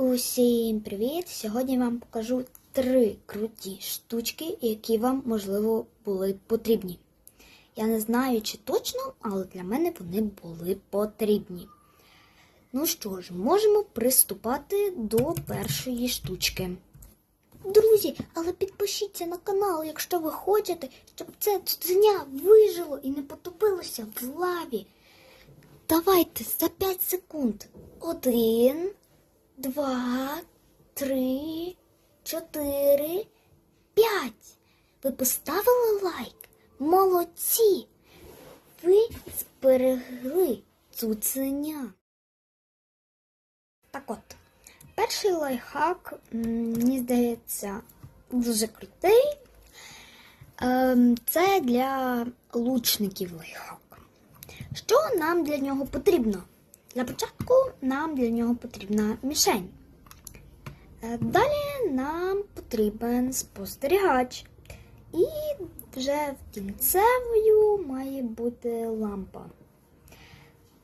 Усім привіт! Сьогодні я вам покажу три круті штучки, які вам, можливо, були потрібні. Я не знаю, чи точно, але для мене вони були потрібні. Ну що ж, можемо приступати до першої штучки. Друзі, але підпишіться на канал, якщо ви хочете, щоб це цуценя вижило і не потопилося в лаві. Давайте за 5 секунд. Один, два, три, чотири, п'ять. Ви поставили лайк? Молодці! Ви зберегли цуценя. Так от, перший лайфхак, мені здається, дуже крутий. Ем, Це для лучників лайфхак. Що нам для нього потрібно? Для початку нам для нього потрібна мішень. Е, Далі нам потрібен спостерігач. І вже кінцевою має бути лампа.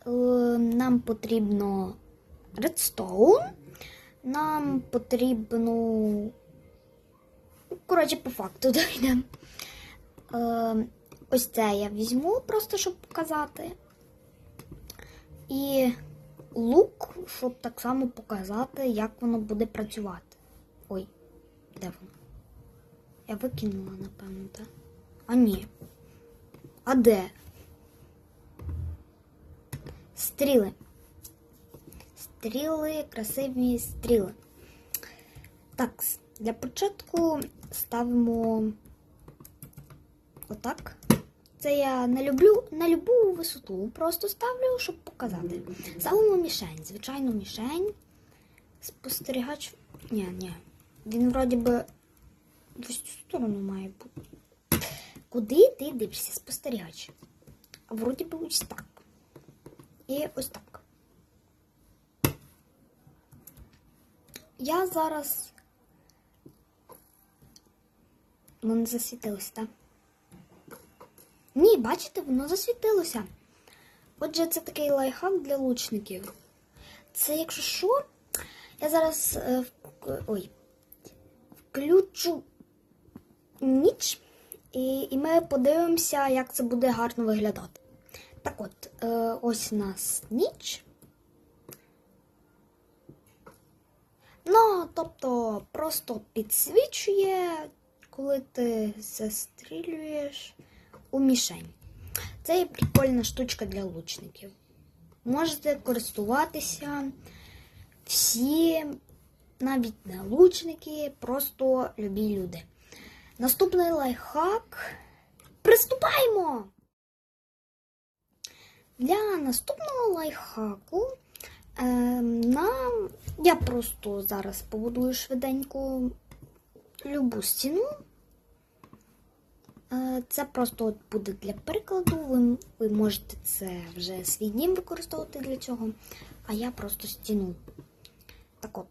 Е, Нам потрібно редстоун. Нам потрібно. Коротше, по факту дійдемо. Е, Ось це я візьму, просто щоб показати. І лук, щоб так само показати, як воно буде працювати. Ой, де воно? Я викинула, напевно, так? А ні. А де? Стріли. Стріли, красиві стріли. Так, для початку ставимо отак. Це я не люблю на любу висоту. Просто ставлю, щоб показати. Ставимо мішень, звичайну мішень. Спостерігач. Ні, ні. Він вроді би в цю сторону має бути. Куди ти дивишся? Спостерігач? А вроді би ось так. І ось так. Я зараз. Воно засвітилось, так? Ні, бачите, воно засвітилося. Отже, це такий лайфхак для лучників. Це, якщо що, я зараз е, вк- ой, включу ніч, і, і ми подивимося, як це буде гарно виглядати. Так от, е, ось у нас ніч. Ну, тобто, просто підсвічує, коли ти застрілюєш у мішень. Це є прикольна штучка для лучників. Можете користуватися всі, навіть не лучники, просто любі люди. Наступний лайфхак. Приступаємо! Для наступного лайфхаку е, нам я просто зараз побудую швиденько любу стіну. Е, Це просто от буде для прикладу. Ви, ви можете це вже свій дім використовувати для цього, а я просто стіну. Так от.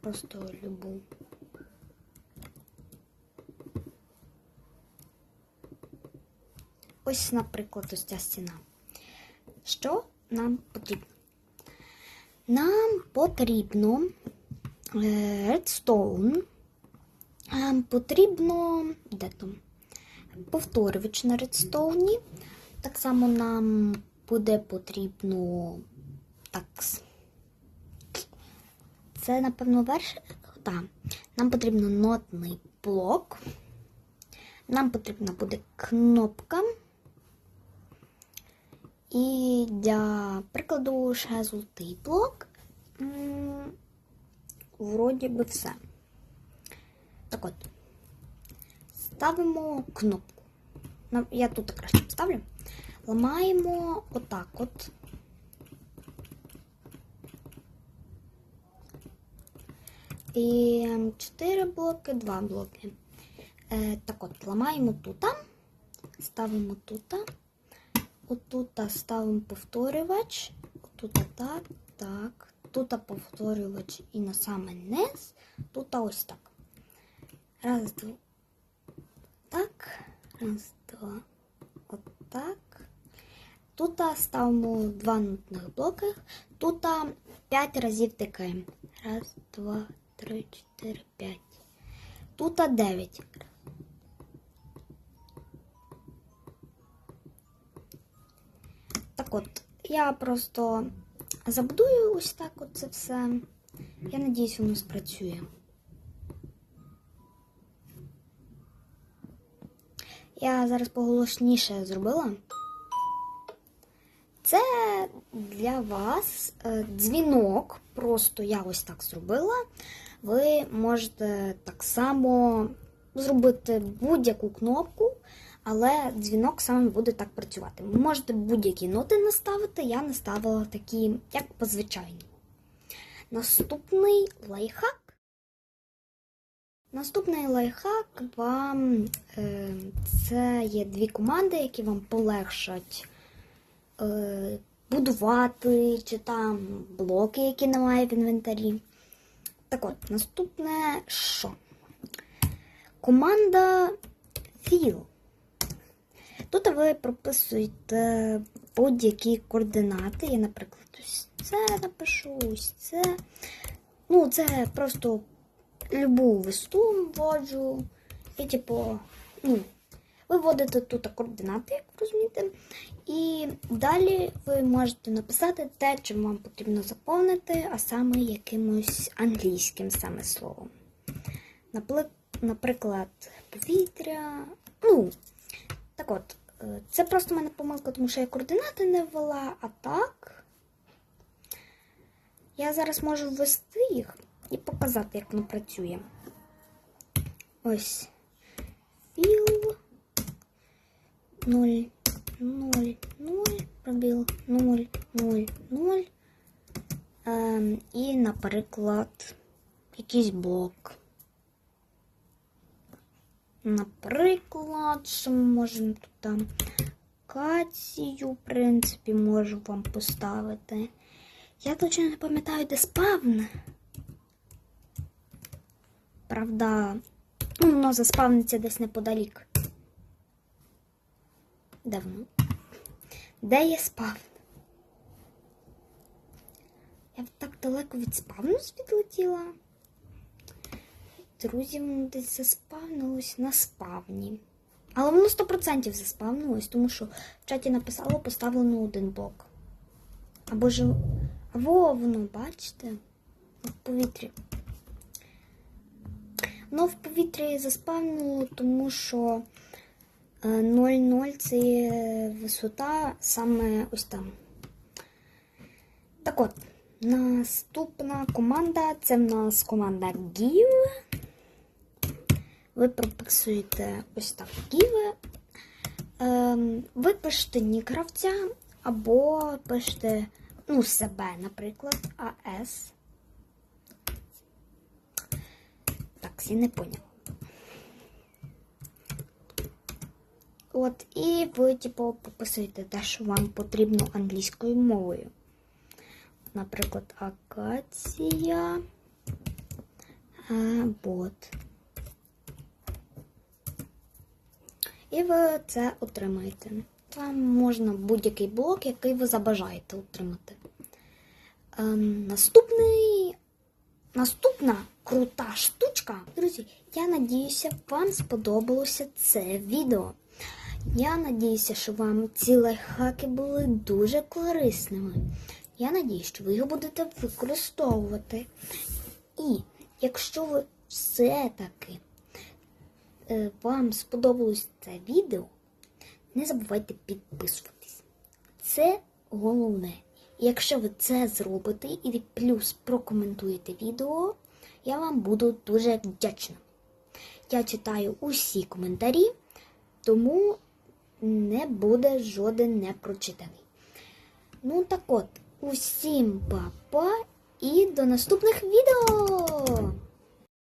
Просто любу. Ось, наприклад, ось ця стіна. Що нам потрібно? Нам потрібно редстоун. Потрібно де там? Повторювач на редстоуні. Так само нам буде потрібно такс. Це, напевно, верш. Так. Нам потрібно нотний блок. Нам потрібна буде кнопка. І для прикладу ще блок. Вроді би все. Так от. Ставимо кнопку. Я тут краще поставлю. Ламаємо отак от. І ем, 4 блоки, 2 блоки. Е, так от, ламаємо тут, ставимо тут. Отут ставимо повторювач. Отут так, так. Тут повторювач і на саме низ. Тут ось так. Раз, два. Так. Раз, два. Отак. Тут ставимо два нутних блоки, тут 5 разів тикаємо. Раз, два, три, чотири, п'ять. Тут 9. Так от, я просто забудую ось так от це все. Я надіюсь, воно спрацює. Я зараз поголошніше зробила. Це для вас е, дзвінок. Просто я ось так зробила. Ви можете так само зробити будь-яку кнопку, але дзвінок саме буде так працювати. Ви можете будь-які ноти наставити, я наставила такі, як по звичайному. Наступний лайфхак. Наступний лайфхак вам е, це є дві команди, які вам полегшать е, будувати чи там блоки, які немає в інвентарі. Так от, наступне що? Команда Fill. Тут ви прописуєте будь-які координати. Я, наприклад, ось це напишу, ось це. Ну, це просто любу весту вводжу. І, типу, ну, ви вводите тут координати, як ви розумієте. І далі ви можете написати те, чим вам потрібно заповнити, а саме якимось англійським саме словом. Наприклад, повітря. Ну, так от, е, це просто в мене помилка, тому що я координати не ввела, а так. Я зараз можу ввести їх і показати, як воно працює. Ось. Філ 0, 0, 0, пробіл 0, 0, 0. Ем, і, наприклад, якийсь блок. Наприклад, що ми можемо тут там кацію, в принципі, можу вам поставити. Я точно не пам'ятаю, де спавн. Правда, ну, воно заспавниться десь неподалік. Давно. Де є спавн? Я так далеко від спавну відлетіла. Друзі, воно десь заспавнилось на спавні. Але воно 100% заспавнилось, тому що в чаті написало поставлено один блок. Або ж. Або воно, бачите? В повітрі. Воно в повітрі заспавнило, тому що 0,0 це висота саме ось там. Так от, наступна команда це в нас команда Give. Ви прописуєте ось так Give. Ем, ви пишете нік гравця або пишете ну, себе, наприклад, АС. Так, не поняла. От, і ви, типу, пописуєте те, що вам потрібно англійською мовою. Наприклад, акація бот. І ви це отримаєте. Там можна будь-який блок, який ви забажаєте отримати. Ем, наступний, наступна крута штучка. Друзі, я надіюся, вам сподобалося це відео. Я надіюся, що вам ці лайфхаки були дуже корисними. Я надіюсь, що ви його будете використовувати. І якщо ви все-таки е, вам сподобалось це відео, не забувайте підписуватись. Це головне. І якщо ви це зробите і плюс прокоментуєте відео, я вам буду дуже вдячна. Я читаю усі коментарі, тому не буде жоден непрочитаний. Ну так от, усім па-па і до наступних відео!